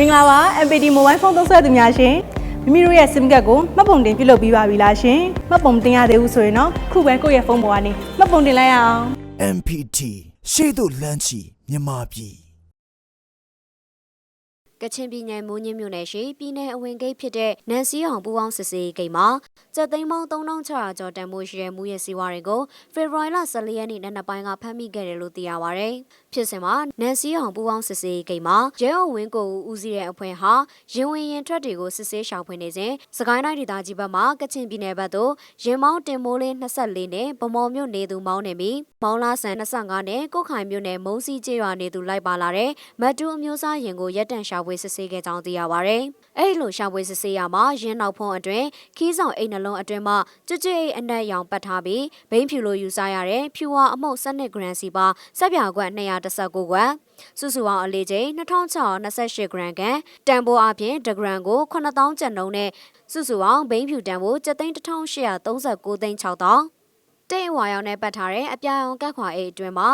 မင်္ဂလာပါ MPD Mobile Phone သုံးစွဲသူများရှင်မိမိတို့ရဲ့ SIM ကတ်ကိုမှတ်ပုံတင်ပြုလုပ်ပြီးပါပြီလားရှင်မှတ်ပုံတင်ရသေးဘူးဆိုရင်တော့ခုပဲကိုယ့်ရဲ့ဖုန်းပေါ်ကနေမှတ်ပုံတင်လိုက်ရအောင် MPT ရှေ့သို့လမ်းချီမြန်မာပြည်ကချင်ပြည်နယ်မိုးညင်းမြို့နယ်ရှိပြည်နယ်အဝင်ဂိတ်ဖြစ်တဲ့နန်စီအောင်ပူပေါင်းစစ်စေးဂိတ်မှာကျပ်သိန်းပေါင်း3600ကျော်တန်ဖိုးရှိတဲ့မူရဲ့စီဝါတွေကိုဖေဖော်ဝါရီလ14ရက်နေ့နံနက်ပိုင်းကဖမ်းမိခဲ့တယ်လို့သိရပါဗျ။ဖြစ်စဉ်မှာနန်စီအောင်ပူပေါင်းစစ်ဆေးဂိတ်မှာရဲအုံဝင်းကိုဦးစီးတဲ့အဖွဲ့ဟာရင်ဝင်ရင်ထွက်တွေကိုစစ်ဆေးရှောင်ဖွေနေစဉ်စကိုင်းတိုင်းဒေသကြီးဘက်မှကချင်ပြည်နယ်ဘက်သို့ရင်မောင်းတင်မိုးလင်း24နဲ့ဗမော်မြို့နေသူမောင်းနေပြီးမောင်းလာဆန်25နဲ့ကုတ်ခိုင်မြို့နယ်မုံစီကျေးရွာနေသူလိုက်ပါလာတဲ့မတူအမျိုးသားရင်ကိုရက်တန့်ရှာဖွေစစ်ဆေးခဲ့ကြောင်းသိရပါဗျ။အဲ့လိုရှာဖွေစစ်ဆေးရမှာရင်းနောက်ဖုံးအတွင်းခီးဆောင်အိတ်နှလုံးအတွင်းမှာကြွကြွအိတ်အနက်ရောင်ပတ်ထားပြီးဘိန်းဖြူလိုယူဆရတဲ့ဖြူဝါအမုတ်12ဂရမ်စီပါစက်ပြာကွက်200 1919ကွက်စုစုပေါင်းအလေးချိန်2628ဂရမ်ကန်တန်ဖိုးအပြင်ဒဂရမ်ကို9000ကျပ်နှုန်းနဲ့စုစုပေါင်းဘိန်းဖြူတန်ဖိုး7839သိန်း6000တိတ်ဝါရောင်နဲ့ပတ်ထားတဲ့အပြာရောင်ကတ်ခွာအိတ်အတွင်းမှာ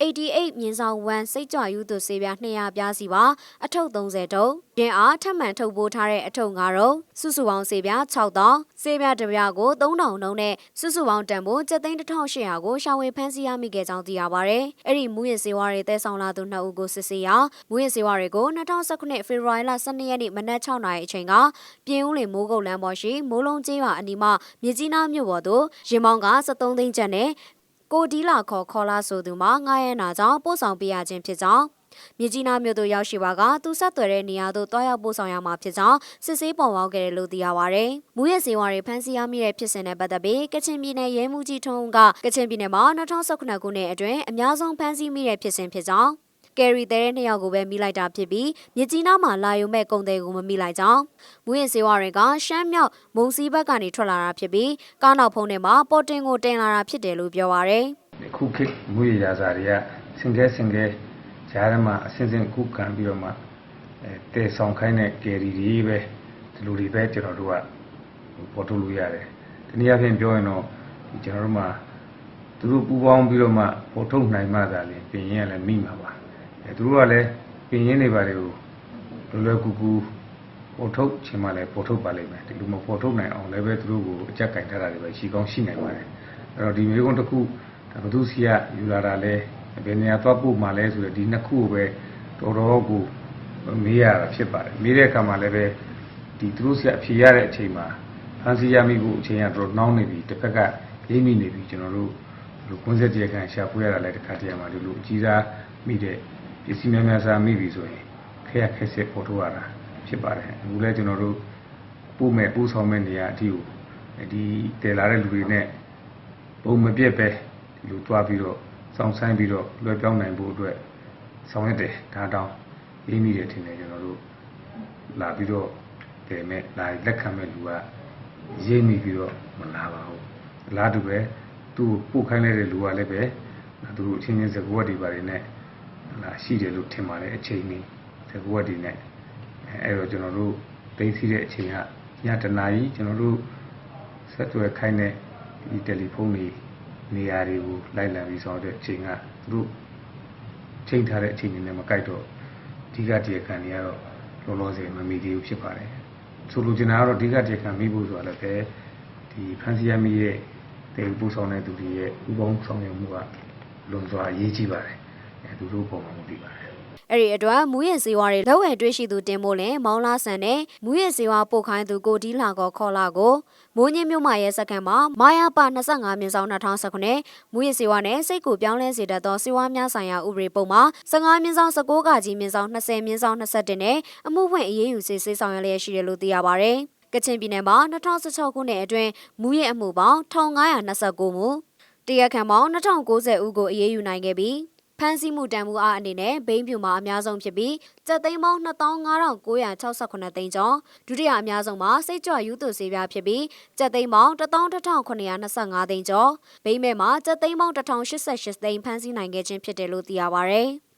88မြင်းဆောင်1စိတ်ကြွယူသူဆေးပြား200ပြားစီပါအထုပ်30တုပ်ရင်အားထပ်မံထုတ်ပိုးထားတဲ့အထုပ်9တုပ်စုစုပေါင်းဆေးပြား6000ဆေးပြားတစ်ပြားကို3000နှုန်းနဲ့စုစုပေါင်းတန်ဖိုး7,1800ကိုရှာဝေဖမ်းဆီးရမိခဲ့ကြောင်းသိရပါဗျ။အဲ့ဒီမူရစေဝါတွေတဲဆောင်လာသူနှစ်ဦးကိုစစ်ဆေးရာမူရစေဝါတွေကို2019ဖေဖော်ဝါရီလ12ရက်နေ့မနက်6နာရီအချိန်ကပြင်ဦးလင်မိုးကုတ်လမ်းပေါ်ရှိမိုးလုံးကျေးရွာအနီးမှာမြကြီးနားမြို့ပေါ်သို့ရင်မောင်းက73သိန်းကျပ်နဲ့ ကိုဒီလာခေါ်ခေါ်လာဆိုသူမှာငားရဲနာကြောင့်ပို့ဆောင်ပေးရခြင်းဖြစ်ကြောင်းမြကြီးနားမြို့သို့ရောက်ရှိပါကသူဆက်သွယ်တဲ့နေရာသို့တွားရောက်ပို့ဆောင်ရမှာဖြစ်ကြောင်းစစ်ဆေးပေါ်ပေါက်ခဲ့တယ်လို့သိရပါဗျ။မူရဲ့ဇေဝါတွေဖမ်းဆီးရမိတဲ့ဖြစ်စဉ်နဲ့ပတ်သက်ပြီးကချင်ပြည်နယ်ရဲမှုကြီးထုံးကကချင်ပြည်နယ်မှာ2019ခုနှစ်အတွင်းအများဆုံးဖမ်းဆီးမိတဲ့ဖြစ်စဉ်ဖြစ်ကြောင်း ကယ်ရီတဲတဲ့နှစ်ယောက်ကိုပဲမိလိုက်တာဖြစ်ပြီးမြကြီးနားမှာလာယုံမဲ့ကုံတဲ့ကိုမမိလိုက်ကြောင်းမူရင်စေဝါတွေကရှမ်းမြောက်မုံစီဘက်ကနေထွက်လာတာဖြစ်ပြီးကားနောက်ဖုံးထဲမှာပေါ်တင်ကိုတင်လာတာဖြစ်တယ်လို့ပြောပါရယ်ခုခေတ်မွေးရာစာတွေကစင်ကဲစင်ကဲဂျားထဲမှာအစင်းစင်းခုခံပြီးတော့မှအဲတဲဆောင်ခိုင်းတဲ့ကယ်ရီတွေပဲဒီလိုတွေပဲကျွန်တော်တို့ကပေါ်ထုတ်လို့ရတယ်ဒီနည်းအားဖြင့်ပြောရင်တော့ဒီကျွန်တော်တို့မှာသူတို့ပူပေါင်းပြီးတော့မှပေါ်ထုတ်နိုင်မှသာလေပြင်ရင်ကလည်းမိမှာပါအဲ သူတို့ကလည်းပြင်ရင်တွေပါတွေကိုလွယ်လွယ်ကူကူပေါ်ထုတ်ချင်မှလည်းပေါ်ထုတ်ပါလိမ့်မယ်ဒီလိုမပေါ်ထုတ်နိုင်အောင်လည်းပဲသူတို့ကိုအကြက်ကင်ထားတာတွေပဲရှိကောင်းရှိနိုင်ပါတယ်အဲ့တော့ဒီမျိုးကုန်းတစ်ခုဒါဘသူစီကယူလာတာလဲဘယ်နေရာသွားပို့မှလဲဆိုတော့ဒီနှစ်ခုကိုပဲတော်တော်ကိုမေးရတာဖြစ်ပါတယ်မေးတဲ့အခါမှာလည်းပဲဒီသူတို့စီကအဖြေရတဲ့အချိန်မှာဖန်စီရမိဖို့အချိန်ကတော်တော်နှောင်းနေပြီတစ်ဖက်ကရိပ်မိနေပြီကျွန်တော်တို့ဒီကွန်ဆက်တရားခံရှာဖွေရတာလည်းတစ်ခါတည်းမှာဒီလိုအကြီးစားမိတဲ့ပ စ္စည်းများများစားမိပြီဆိုရင်ခက်ရခက်ဆက်ပေါ်ထုတ်ရတာဖြစ်ပါတယ်အခုလည်းကျွန်တော်တို့ပို့မဲ့ပို့ဆောင်မဲ့နေရာအထိကိုဒီတည်လာတဲ့လူတွေနဲ့ပုံမပြတ်ပဲဒီလိုတွားပြီးတော့စောင့်ဆိုင်ပြီးတော့လွယ်ပြောင်းနိုင်ဖို့အတွက်ဆောင်ရွက်တယ်ဒါတောင်ရင်းမိတယ်ထင်တယ်ကျွန်တော်တို့လာပြီးတော့တယ်မဲ့လာလက်ခံမဲ့လူကရင်းမိပြီးတော့မလာပါဘူးအလားတူပဲသူ့ကိုပို့ခိုင်းလိုက်တဲ့လူကလည်းပဲသူတို့အချင်းချင်းစကားဝတ်တွေပါတယ်နဲ့လာ ရှိတယ်လို့ထင်ပါတယ်အချိန်ကြီးစကားဝတ်တွေနဲ့အဲအဲ့တော့ကျွန်တော်တို့သိသိတဲ့အချိန်ကညတနာကြီးကျွန်တော်တို့ဆက်သွယ်ခိုင်းတဲ့ဒီတယ်လီဖုန်းတွေနေရာတွေကိုလိုက်လံပြီးဆောင်တဲ့အချိန်ကသူတို့ချိန်ထားတဲ့အချိန်တွေနဲ့မကိုက်တော့အဓိကတရားခံတွေကတော့လောလောဆယ်မမီသေးဘူးဖြစ်ပါတယ်ဆိုလိုချင်တာကတော့အဓိကတရားခံမိဖို့ဆိုတာလည်းပဲဒီဖန်စီရမိရဲ့တေပူဆောင်တဲ့သူတွေရဲ့ဥပေါင်းဆောင်ရွက်မှုကလွန်စွာအရေးကြီးပါတယ်အဲ သူတို့ပုံမှန်မသိပါတယ်အဲ့ဒီအတွက်မူရဲ့ဇေဝါတွေလက်ဝယ်တွေ့ရှိသူတင်မို့လင်မောင်းလာဆန်နဲ့မူရဲ့ဇေဝါပို့ခိုင်းသူကိုဒီလာကောခေါ်လာကိုမိုးညင်းမြို့မှာရဲ့စက္ကန့်မှာမာယာပါ25မြင်းဆောင်2019မူရဲ့ဇေဝါနဲ့စိတ်ကိုပြောင်းလဲစေတတ်သောဇေဝါများဆိုင်ရာဥပဒေပုံမှာ15မြင်းဆောင်19ကကြီးမြင်းဆောင်20မြင်းဆောင်21နဲ့အမှုဖွင့်အရေးယူစစ်ဆေးဆောင်ရွက်လျက်ရှိတယ်လို့သိရပါဗျ။ကချင်ပြည်နယ်မှာ2016ခုနှစ်အတွင်းမူရဲ့အမှုပေါင်း1529မှုတရားခံပေါင်း2090ဦးကိုအရေးယူနိုင်ခဲ့ပြီး ဖမ်းဆီးမှုတန်မှုအားအနေနဲ့ဘိန်းဖြူမှာအများဆုံးဖြစ်ပြီးကျပ်သိန်းပေါင်း25,968သိန်းကျော်ဒုတိယအများဆုံးမှာစိတ်ကြွယူသူစေးပြားဖြစ်ပြီးကျပ်သိန်းပေါင်း11,925သိန်းကျော်ဘိန်းမဲမှာကျပ်သိန်းပေါင်း1,088သိန်းဖမ်းဆီးနိုင်ခဲ့ခြင်းဖြစ်တယ်လို့သိရပါဗျ။